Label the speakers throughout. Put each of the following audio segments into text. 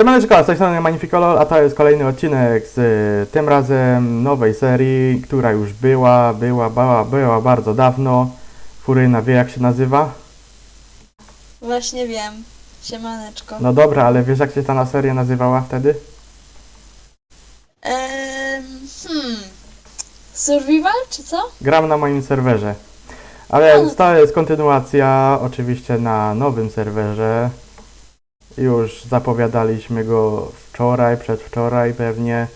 Speaker 1: Siemaneczko, z tej strony Magnificolor, a to jest kolejny odcinek z y, tym razem nowej serii, która już była, była, była, była bardzo dawno. Furyna wie jak się nazywa?
Speaker 2: Właśnie wiem. Siemaneczko.
Speaker 1: No dobra, ale wiesz jak się ta seria nazywała wtedy?
Speaker 2: Ehm, hmm. Survival, czy co?
Speaker 1: Gram na moim serwerze. A więc to jest kontynuacja oczywiście na nowym serwerze. Już zapowiadaliśmy go wczoraj, przedwczoraj pewnie.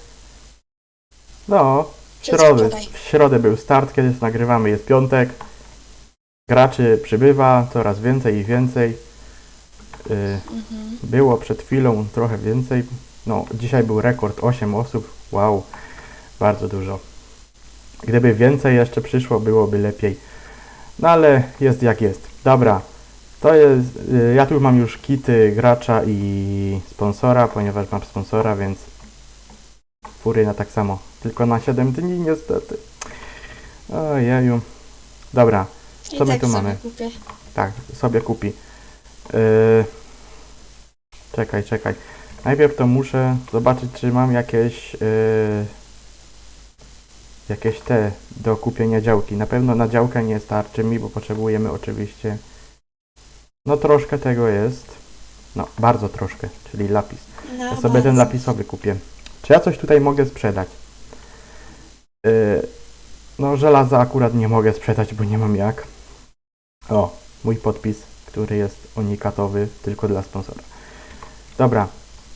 Speaker 1: No, w środę, w środę był start, kiedy nagrywamy, jest piątek. Graczy przybywa coraz więcej i więcej. Y,
Speaker 2: Mhm.
Speaker 1: było przed chwilą trochę więcej. No, dzisiaj był rekord 8 osób. Wow, bardzo dużo. Gdyby więcej jeszcze przyszło, byłoby lepiej. No ale jest jak jest. Dobra. To jest. y, Ja tu mam już kity gracza i sponsora, ponieważ mam sponsora, więc Furyna tak samo. Tylko na 7 dni niestety. Ojeju. Dobra.
Speaker 2: I
Speaker 1: Co my
Speaker 2: tak
Speaker 1: tu mamy?
Speaker 2: Kupię.
Speaker 1: Tak, sobie kupi. Yy... Czekaj, czekaj. Najpierw to muszę zobaczyć, czy mam jakieś yy... jakieś te do kupienia działki. Na pewno na działkę nie starczy mi, bo potrzebujemy oczywiście no troszkę tego jest. No, bardzo troszkę, czyli lapis.
Speaker 2: No,
Speaker 1: Ja sobie ten
Speaker 2: bardzo.
Speaker 1: lapisowy kupię. Czy ja coś tutaj mogę sprzedać? Yy, no, żelaza akurat nie mogę sprzedać, bo nie mam jak. O, mój podpis, który jest unikatowy tylko dla sponsora. Dobra,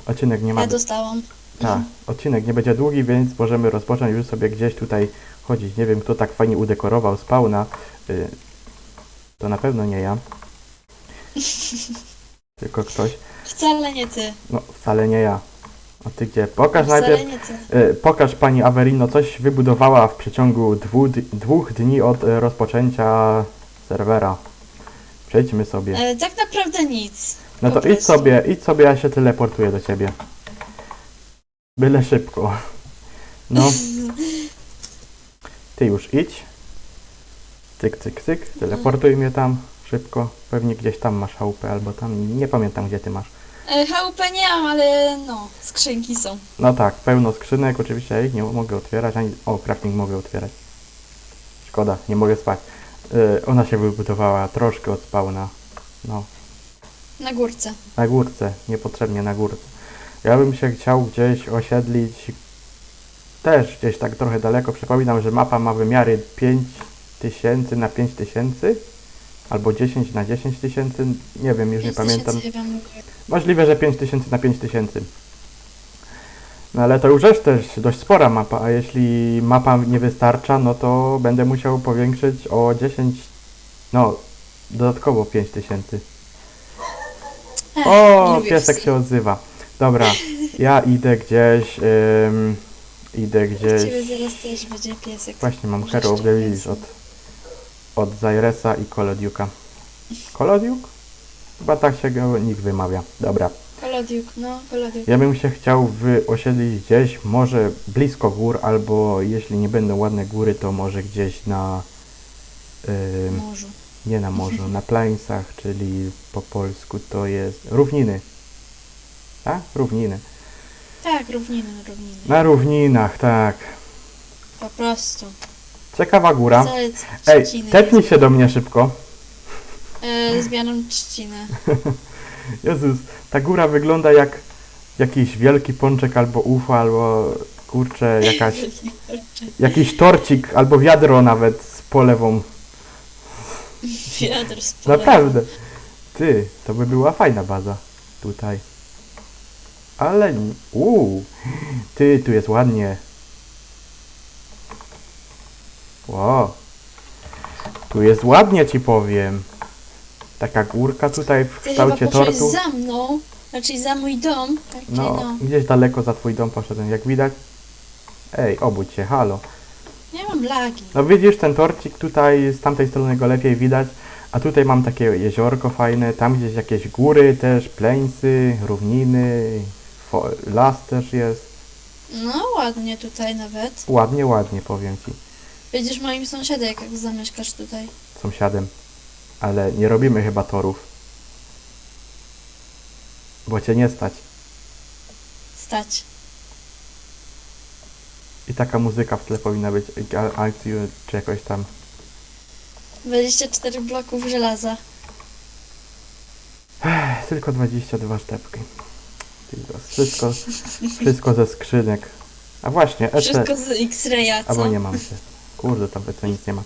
Speaker 1: odcinek nie ma.
Speaker 2: Ja dostałam.
Speaker 1: Tak, odcinek nie będzie długi, więc możemy rozpocząć już sobie gdzieś tutaj chodzić. Nie wiem, kto tak fajnie udekorował spawna. Yy, to na pewno nie ja. Tylko ktoś.
Speaker 2: Wcale nie ty.
Speaker 1: No, wcale nie ja. A ty gdzie? Pokaż
Speaker 2: Wcale
Speaker 1: najpierw.
Speaker 2: nie ty.
Speaker 1: E, Pokaż pani Averino, coś wybudowała w przeciągu dwu, dwóch dni od e, rozpoczęcia serwera. Przejdźmy sobie.
Speaker 2: E, tak naprawdę nic.
Speaker 1: No to idź
Speaker 2: prostu.
Speaker 1: sobie, idź sobie, ja się teleportuję do ciebie. Byle szybko. No, ty już idź. Cyk, cyk, cyk. Teleportuj mnie tam szybko. Pewnie gdzieś tam masz chałupę albo tam. Nie pamiętam gdzie ty masz.
Speaker 2: E, chałupę nie mam, ale no, skrzynki są.
Speaker 1: No tak, pełno skrzynek, oczywiście ja ich nie mogę otwierać, ani... O, crafting mogę otwierać. Szkoda, nie mogę spać. Yy, ona się wybudowała troszkę od spawna. No,
Speaker 2: Na górce.
Speaker 1: na górce, niepotrzebnie na górce. Ja bym się chciał gdzieś osiedlić, też gdzieś tak trochę daleko. Przypominam, że mapa ma wymiary 5000 na 5000 albo 10 na 10 tysięcy, nie wiem, już nie pamiętam.
Speaker 2: tysięcy.
Speaker 1: Możliwe, że 5000 na 5000. No ale to już jest też dość spora mapa, a jeśli mapa nie wystarcza, no to będę musiał powiększyć o 10, no dodatkowo 5000.
Speaker 2: Ech,
Speaker 1: O, piesek się odzywa. Dobra, ja idę gdzieś, ym, idę gdzieś.
Speaker 2: ciebie zaraz też będzie piesek.
Speaker 1: Właśnie mam Hero of the Lilies od. Od Zyresa i Kolodiuka. Kolodiuk? Chyba tak się go nikt wymawia. Dobra.
Speaker 2: Kolodiuk, no, kolodiuk.
Speaker 1: Ja bym się chciał wy osiedlić gdzieś, może blisko gór, albo jeśli nie będą ładne góry, to może gdzieś na. ym,
Speaker 2: Morzu.
Speaker 1: nie na morzu, na plańsach, czyli po polsku to jest równiny. A? Równiny.
Speaker 2: Tak, równiny, równiny.
Speaker 1: Na równinach, tak.
Speaker 2: Po prostu.
Speaker 1: Ciekawa góra.
Speaker 2: Całe
Speaker 1: Ej,
Speaker 2: trzciny.
Speaker 1: tepnij się do mnie szybko.
Speaker 2: E, zmianą trzcinę.
Speaker 1: Jezus, ta góra wygląda jak jakiś wielki pączek albo UFO, albo kurczę, jakaś, jakiś torcik, albo wiadro nawet z polewą.
Speaker 2: Wiatr z polem.
Speaker 1: Naprawdę. Ty, to by była fajna baza tutaj. Ale, uuu, ty, tu jest ładnie. Wow. Tu jest ładnie, ci powiem. Taka górka tutaj w
Speaker 2: Ty chyba
Speaker 1: kształcie
Speaker 2: poszłeś
Speaker 1: tortu.
Speaker 2: za mną, znaczy za mój dom. Takie
Speaker 1: No,
Speaker 2: no.
Speaker 1: gdzieś daleko za twój dom poszedłem, jak widać. Ej, obudź się, halo.
Speaker 2: Nie mam lagi.
Speaker 1: No widzisz, ten torcik tutaj, z tamtej strony go lepiej widać, a tutaj mam takie jeziorko fajne, tam gdzieś jakieś góry też, pleńsy, równiny, fo- las też jest.
Speaker 2: No ładnie tutaj nawet.
Speaker 1: Ładnie, ładnie, powiem Ci,
Speaker 2: Będziesz moim sąsiadem, jak zamieszkasz tutaj.
Speaker 1: sąsiadem. Ale nie robimy chyba torów. Bo Cię nie stać.
Speaker 2: stać.
Speaker 1: I taka muzyka w tle powinna być, akcji czy jakoś tam.
Speaker 2: 24 bloków żelaza.
Speaker 1: Ech, Tylko 22 sztepki. Tylko Wszystko, wszystko ze skrzynek. A właśnie, EC,
Speaker 2: Wszystko z X-raya, co?
Speaker 1: albo nie mam się. Kurde, tam EC nic nie ma.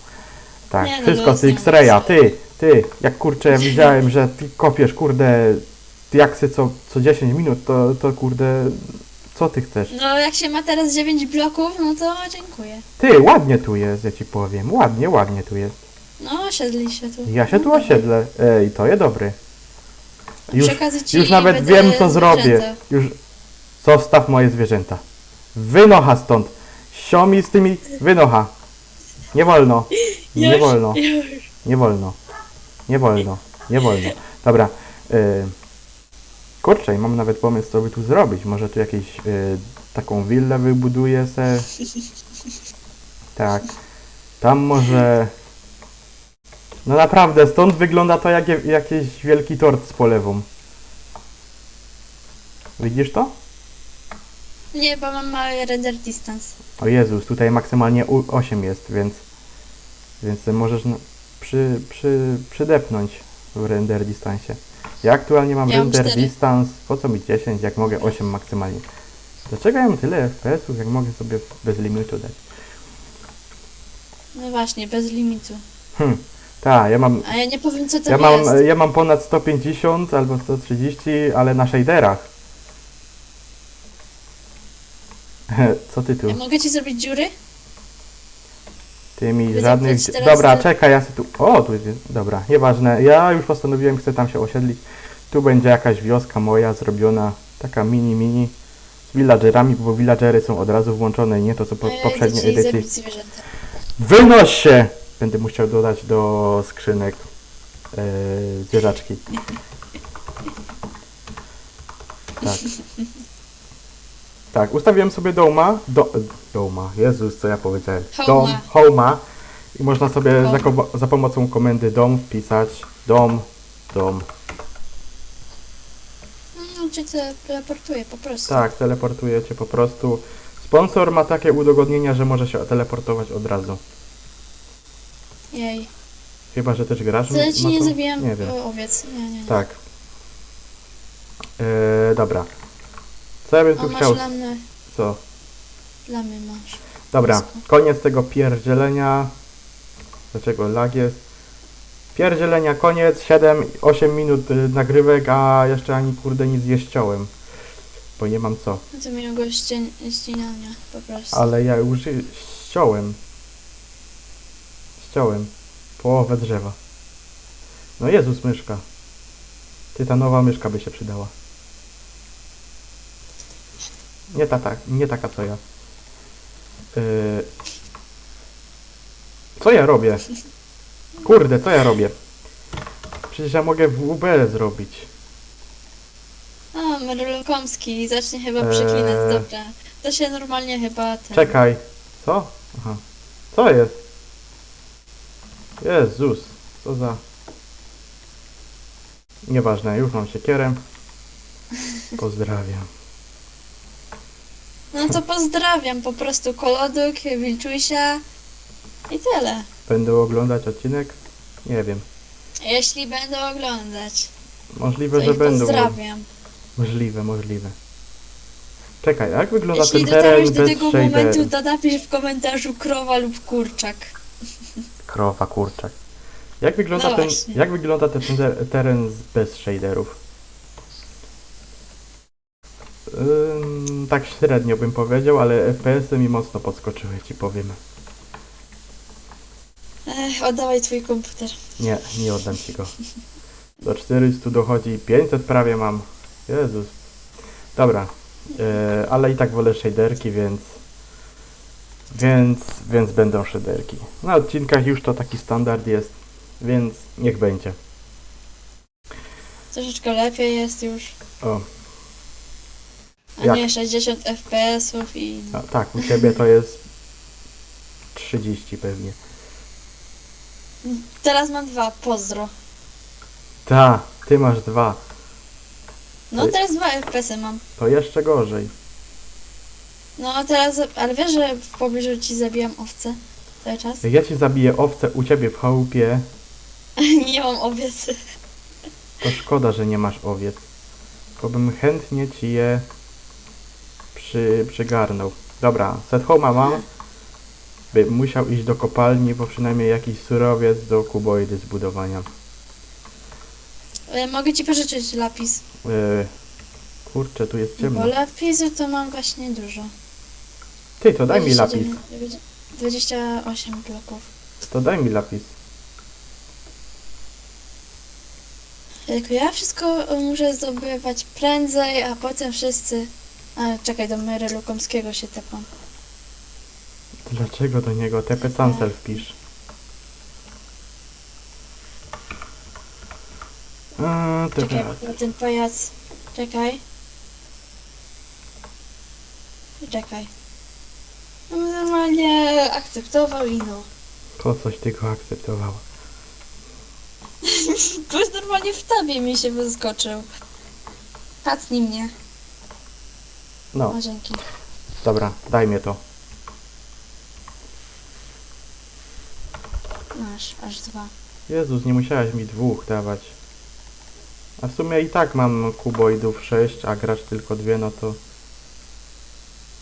Speaker 1: Tak,
Speaker 2: Nie, no
Speaker 1: wszystko z. X-raya. Ty, ty, jak kurczę, ja widziałem, że ty kopiesz, kurde, diaksy co, co 10 minut, to, to kurde, co ty chcesz?
Speaker 2: No jak się ma teraz 9 bloków, no to dziękuję.
Speaker 1: Ty, ładnie tu jest, ja ci powiem. Ładnie, ładnie tu jest.
Speaker 2: No osiedli się tu.
Speaker 1: Ja się
Speaker 2: no,
Speaker 1: tu
Speaker 2: dobra.
Speaker 1: osiedlę. Ej, to jest dobry. Już,
Speaker 2: okazji ci
Speaker 1: już nawet
Speaker 2: będę
Speaker 1: wiem, co zrobię.
Speaker 2: zwierzęta.
Speaker 1: Już zostaw moje zwierzęta. Wynocha stąd. Siomi z tymi... Wynocha. Nie wolno. Nie
Speaker 2: Już,
Speaker 1: wolno.
Speaker 2: już.
Speaker 1: Nie wolno. Nie wolno. Nie wolno. Dobra. Y... Kurczę, i mam nawet pomysł, co by tu zrobić. Może tu jakieś y... taką willę wybuduję se. Tak. Tam może... No naprawdę, stąd wygląda to jak jakiś wielki tort z polewą. Widzisz to?
Speaker 2: Nie, bo mam mały render distance.
Speaker 1: O Jezus, tutaj maksymalnie u- 8 jest, więc więc możesz przy, przy, przydepnąć w render distance. Ja aktualnie mam
Speaker 2: Ja mam
Speaker 1: render
Speaker 2: cztery.
Speaker 1: distance, po co mi 10, jak mogę 8 maksymalnie. Dlaczego ja mam tyle FPS-ów, jak mogę sobie bez limitu dać?
Speaker 2: No właśnie, bez limitu.
Speaker 1: Hm, tak, ja mam,
Speaker 2: A ja nie powiem co to
Speaker 1: ja
Speaker 2: jest.
Speaker 1: mam, ja mam ponad 150 albo 130, ale na shaderach. Co ty tu?
Speaker 2: Ja mogę ci zrobić dziury?
Speaker 1: Ty mi żadnych...
Speaker 2: teraz
Speaker 1: Dobra, czekaj, ja sobie tu... O, tu jest... Dobra, nieważne. Ja już postanowiłem, chcę tam się osiedlić. Tu będzie jakaś wioska moja zrobiona, taka mini, mini, z villagerami, bo villagery są od razu włączone, nie to co po, poprzedniej
Speaker 2: ci
Speaker 1: edycji.
Speaker 2: zabić zwierzęta.
Speaker 1: Wynoś się! Będę musiał dodać do skrzynek yy, zwierzaczki. Tak. Tak, ustawiłem sobie doma, do, doma, Jezus, co ja powiedziałem, dom,
Speaker 2: Homa.
Speaker 1: homa i można sobie za, ko- za pomocą komendy dom wpisać, dom, dom.
Speaker 2: No, cię teleportuję po prostu.
Speaker 1: Tak, teleportuje cię po prostu. Sponsor ma takie udogodnienia, że może się teleportować od razu.
Speaker 2: Jej.
Speaker 1: Chyba, że też grasz.
Speaker 2: Ja ci
Speaker 1: ma
Speaker 2: nie
Speaker 1: to?
Speaker 2: zabijam
Speaker 1: Nie wiem.
Speaker 2: owiec. Nie, nie.
Speaker 1: Tak. Eee, dobra. Co ja bym
Speaker 2: O,
Speaker 1: tu
Speaker 2: masz
Speaker 1: chciał...
Speaker 2: lamy.
Speaker 1: Co?
Speaker 2: Lamy masz.
Speaker 1: Dobra,
Speaker 2: Wszystko.
Speaker 1: koniec tego pierdzielenia. Dlaczego lag jest? Pierdzielenia, koniec. 7-8 minut y, nagrywek, a jeszcze ani kurde nic nie ściąłem. Bo nie mam co.
Speaker 2: No to miłego ścień, ścinania po prostu.
Speaker 1: Ale ja już y, ściąłem. Ściąłem. Połowę drzewa. No Jezus, myszka. Ty, ta nowa myszka by się przydała. Nie ta, ta, nie taka co ja. Yy... Co ja robię? Kurde, co ja robię? Przecież ja mogę WB zrobić.
Speaker 2: A, Merlekomski zacznie chyba
Speaker 1: Eee.
Speaker 2: przeklinać, dobra. To się normalnie chyba ten...
Speaker 1: Czekaj. Co? Aha. Co jest? Jezus. Co za... Nieważne, już mam siekierę. Pozdrawiam.
Speaker 2: No to pozdrawiam, po prostu koloduk, wilczusia i tyle.
Speaker 1: Będę oglądać odcinek? Nie wiem.
Speaker 2: Jeśli będę oglądać,
Speaker 1: Możliwe,
Speaker 2: to
Speaker 1: że
Speaker 2: ich
Speaker 1: będą.
Speaker 2: pozdrawiam.
Speaker 1: Możliwe, możliwe. Czekaj, a jak wygląda
Speaker 2: Jeśli
Speaker 1: ten teren
Speaker 2: dotarłeś do
Speaker 1: bez
Speaker 2: tego momentu,
Speaker 1: shaderów?
Speaker 2: to napisz w komentarzu krowa lub kurczak.
Speaker 1: Krowa, kurczak. Jak wygląda,
Speaker 2: No
Speaker 1: ten,
Speaker 2: właśnie.
Speaker 1: jak wygląda ten ter- teren z- bez shaderów? Ym, tak średnio bym powiedział, ale FPS-y mi mocno podskoczyły, ci powiem.
Speaker 2: Ech, oddawaj twój komputer.
Speaker 1: Nie, nie oddam ci go. Do 400 dochodzi 500 prawie mam. Jezus. Dobra, e, ale i tak wolę shaderki, więc więc, więc będą shaderki. Na odcinkach już to taki standard jest, więc niech będzie.
Speaker 2: Troszeczkę lepiej jest już.
Speaker 1: O, Jak?
Speaker 2: nie 60 FPS-ów i...
Speaker 1: a, tak, u Ciebie to jest 30 pewnie.
Speaker 2: Teraz mam dwa, pozdro.
Speaker 1: Ta, Ty masz dwa,
Speaker 2: No teraz dwa FPS-y mam.
Speaker 1: to jeszcze gorzej.
Speaker 2: No a teraz, ale wiesz, że w pobliżu ci zabijam owce cały czas?
Speaker 1: Jak ja ci zabiję owce u ciebie w chałupie,
Speaker 2: Nie mam owiec.
Speaker 1: to szkoda, że nie masz owiec. Bo bym chętnie ci je przy, przygarnął. Dobra, set home'a mam. By musiał iść do kopalni, bo przynajmniej jakiś surowiec do kuboidy zbudowania.
Speaker 2: E, Mogę ci pożyczyć lapis.
Speaker 1: Yy, kurczę, tu jest ciemno.
Speaker 2: Bo lapisu to mam właśnie dużo.
Speaker 1: Ty, to daj mi lapis.
Speaker 2: 29, 28 bloków.
Speaker 1: To daj mi lapis.
Speaker 2: Tylko ja wszystko muszę zdobywać prędzej, a potem wszyscy... A, czekaj, do Mary Lukomskiego się tepam.
Speaker 1: Dlaczego do niego TP Cancel wpisz? Eee,
Speaker 2: Czekaj,
Speaker 1: teraz.
Speaker 2: bo ten pajac... Czekaj. Czekaj. No, Normalnie akceptował i no.
Speaker 1: Po coś ty go akceptowała?
Speaker 2: Już normalnie w tabie mi się wyskoczył. Patnij mnie.
Speaker 1: No,
Speaker 2: O, dzięki.
Speaker 1: dobra, daj mnie to.
Speaker 2: Masz, aż dwa.
Speaker 1: Jezus, nie musiałeś mi dwóch dawać. A w sumie i tak mam kuboidów 6, a gracz tylko dwie, no to...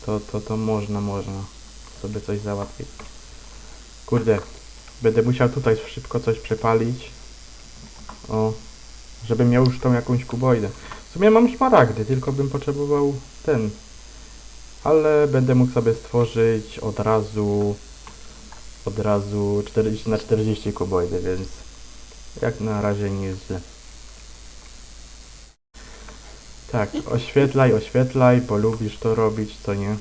Speaker 1: To, to, to można, można sobie coś załatwić. Kurde, będę musiał tutaj szybko coś przepalić. O, żebym miał już tą jakąś kuboidę. W sumie mam szmaragdy, tylko bym potrzebował ten. Ale będę mógł sobie stworzyć od razu od razu 40 na 40 kuboidy, więc jak na razie nie jest źle. Tak, oświetlaj, oświetlaj, bo lubisz to robić, co nie?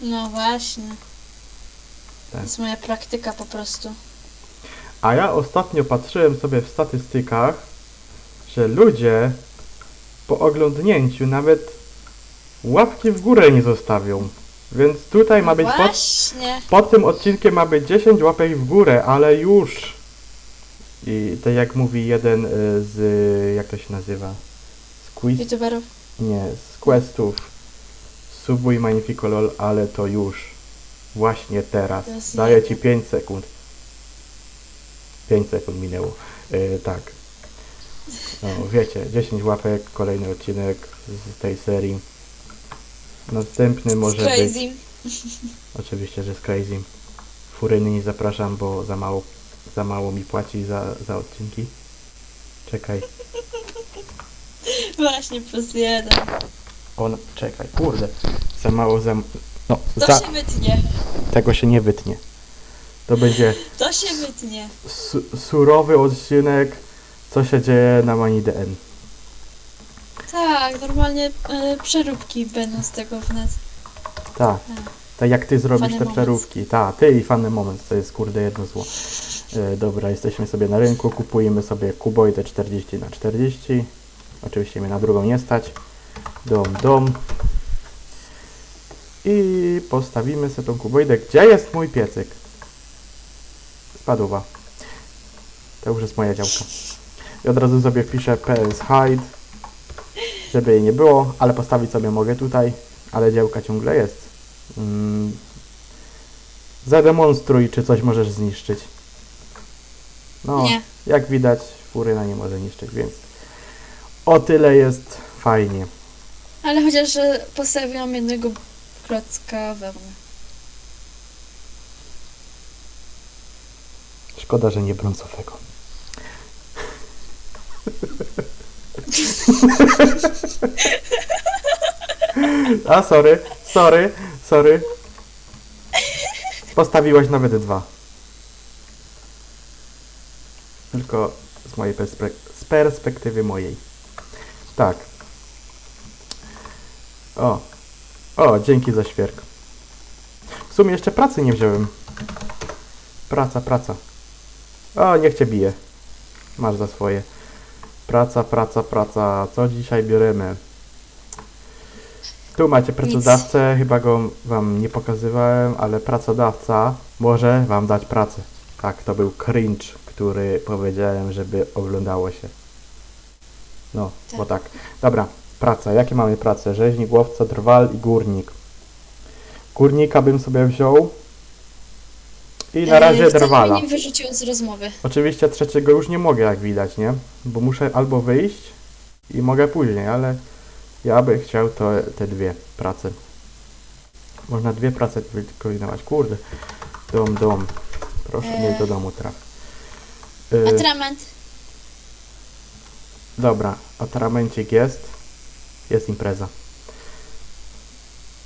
Speaker 2: No właśnie. To
Speaker 1: Tak.
Speaker 2: jest moja praktyka po prostu.
Speaker 1: A ja ostatnio patrzyłem sobie w statystykach, że ludzie po oglądnięciu nawet łapki w górę nie zostawią. Więc tutaj ma być pod,
Speaker 2: Właśnie.
Speaker 1: pod tym odcinkiem ma być 10 łapek w górę, ale już. I tak jak mówi jeden y, z, jak to się nazywa? Z quiz,
Speaker 2: YouTuberów.
Speaker 1: nie, z questów. Subuj Magnifico LOL, ale to już. Właśnie teraz. Daję ci 5 sekund. 5 sekund minęło. Y, tak. No wiecie, 10 łapek, kolejny odcinek z tej serii. Następny może być...
Speaker 2: Crazy.
Speaker 1: Oczywiście, że z Crazy. Furyny nie zapraszam, bo za mało, za mało mi płaci za, za odcinki. Czekaj.
Speaker 2: Właśnie, plus jeden.
Speaker 1: On, czekaj, kurde. Za mało, za... No,
Speaker 2: To
Speaker 1: za...
Speaker 2: się wytnie.
Speaker 1: Tego się nie wytnie. To będzie
Speaker 2: To się wytnie.
Speaker 1: su surowy odcinek, co się dzieje na Mani DN.
Speaker 2: Tak, normalnie e, przeróbki będą z tego w nas.
Speaker 1: Tak.
Speaker 2: Tak.
Speaker 1: Tak jak ty zrobisz te
Speaker 2: moments.
Speaker 1: przeróbki. Tak, ty i Funny Moment, to jest kurde jedno zło. E, dobra, jesteśmy sobie na rynku, kupujemy sobie kuboidę 40 na 40 Oczywiście mnie na drugą nie stać. Dom, dom. I postawimy sobie tą kuboidę. Gdzie jest mój piecyk? Spadła. To już jest moja działka. I od razu sobie wpiszę PS Hide, żeby jej nie było, ale postawić sobie mogę tutaj, ale działka ciągle jest. Mm. Zademonstruj, czy coś możesz zniszczyć. No,
Speaker 2: Nie.
Speaker 1: jak widać, furyna nie może niszczyć, więc o tyle jest fajnie.
Speaker 2: Ale chociaż że postawiłam jednego klocka wełny.
Speaker 1: Szkoda, że nie brązowego. A, sorry, sorry, sorry. Postawiłaś nawet dwa. Tylko z mojej z perspektywy mojej. Tak. O. O, dzięki za świerk. W sumie jeszcze pracy nie wziąłem. Praca, praca. O, niech cię bije. Masz za swoje. Praca, praca, praca. Co dzisiaj bierzemy? Tu macie pracodawcę, chyba go wam nie pokazywałem, ale pracodawca może wam dać pracę. Tak, to był cringe, który powiedziałem, żeby oglądało się. No, bo tak. Dobra, praca. Jakie mamy prace? Rzeźnik, łowca, drwal i górnik. Górnika bym sobie wziął. I na
Speaker 2: E,
Speaker 1: razie
Speaker 2: wcale
Speaker 1: drwala.
Speaker 2: mnie nie wyrzucił z rozmowy.
Speaker 1: Oczywiście trzeciego już nie mogę, jak widać, nie? Bo muszę albo wyjść i mogę później, ale ja bym chciał to, te dwie prace. Można dwie prace wykonywać. Kurde. Dom, dom. Proszę
Speaker 2: Eee.
Speaker 1: mnie do domu traf. Y,
Speaker 2: Atrament.
Speaker 1: dobra, atramencik jest. Jest impreza.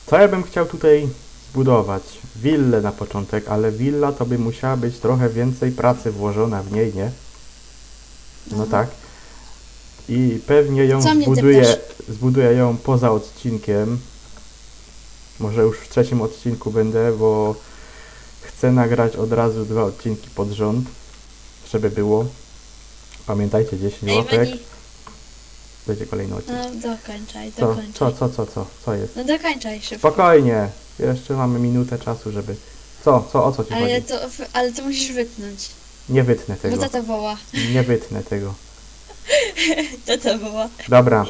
Speaker 1: Co ja bym chciał tutaj zbudować? Willę na początek, ale willa to by musiała być trochę więcej pracy włożona w niej, nie? No tak. I pewnie ją
Speaker 2: Co mnie
Speaker 1: zbuduję, ją poza odcinkiem. Może już w trzecim odcinku będę, bo chcę nagrać od razu dwa odcinki pod rząd, żeby było. Pamiętajcie, 10
Speaker 2: Ej,
Speaker 1: łapek, będzie kolejny odcinek.
Speaker 2: no dokończaj,
Speaker 1: Co,
Speaker 2: dokończaj.
Speaker 1: co, co, co, co, co jest?
Speaker 2: No dokończaj szybko.
Speaker 1: Spokojnie, jeszcze mamy minutę czasu, żeby... Co, co, o co ci
Speaker 2: Ale
Speaker 1: chodzi?
Speaker 2: to, ale to musisz wytnąć.
Speaker 1: Nie wytnę
Speaker 2: Bo
Speaker 1: tego,
Speaker 2: tata woła.
Speaker 1: nie wytnę tego.
Speaker 2: Tata woła.
Speaker 1: Dobra,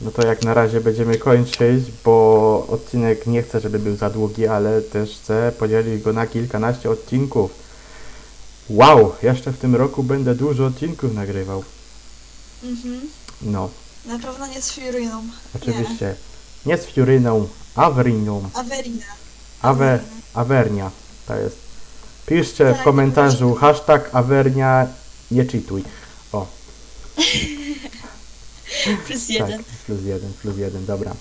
Speaker 1: no to jak na razie będziemy kończyć, bo odcinek nie chcę, żeby był za długi, ale też chcę podzielić go na kilkanaście odcinków. Wow, jeszcze w tym roku będę dużo odcinków nagrywał.
Speaker 3: Mhm.
Speaker 1: No,
Speaker 3: Na pewno nie z Fioriną.
Speaker 1: oczywiście. Nie z Fiuryną, Aweriną.
Speaker 3: Averina.
Speaker 1: Awe, Awernia, to jest. Piszcie w
Speaker 3: Tak,
Speaker 1: komentarzu hashtag Awernia, nie czytuj. O,
Speaker 2: Plus
Speaker 1: tak,
Speaker 2: jeden.
Speaker 1: plus jeden, plus jeden, dobra.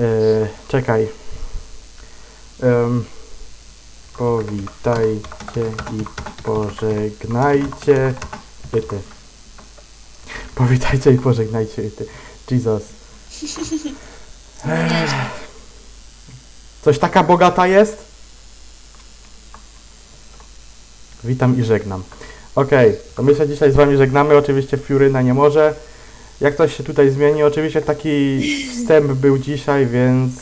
Speaker 1: E, czekaj. Powitajcie i pożegnajcie. Ty. Powitajcie i pożegnajcie. Ty. Jesus. Ech. Coś taka bogata jest? Witam i żegnam. Okej, to my się dzisiaj z Wami żegnamy. Oczywiście Fiuryna nie może. Jak coś się tutaj zmieni, oczywiście taki wstęp był dzisiaj, więc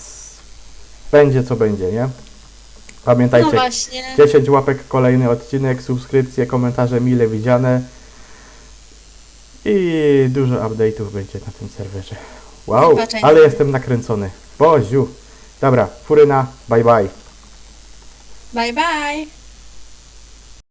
Speaker 1: będzie co będzie, nie?
Speaker 2: No
Speaker 1: Pamiętajcie,
Speaker 2: właśnie.
Speaker 1: 10 łapek, kolejny odcinek, subskrypcje, komentarze mile widziane. I dużo update'ów będzie na tym serwerze. Wow, ale jestem nakręcony. Boziu. Dobra, Furyna, bye bye.
Speaker 2: Bye bye.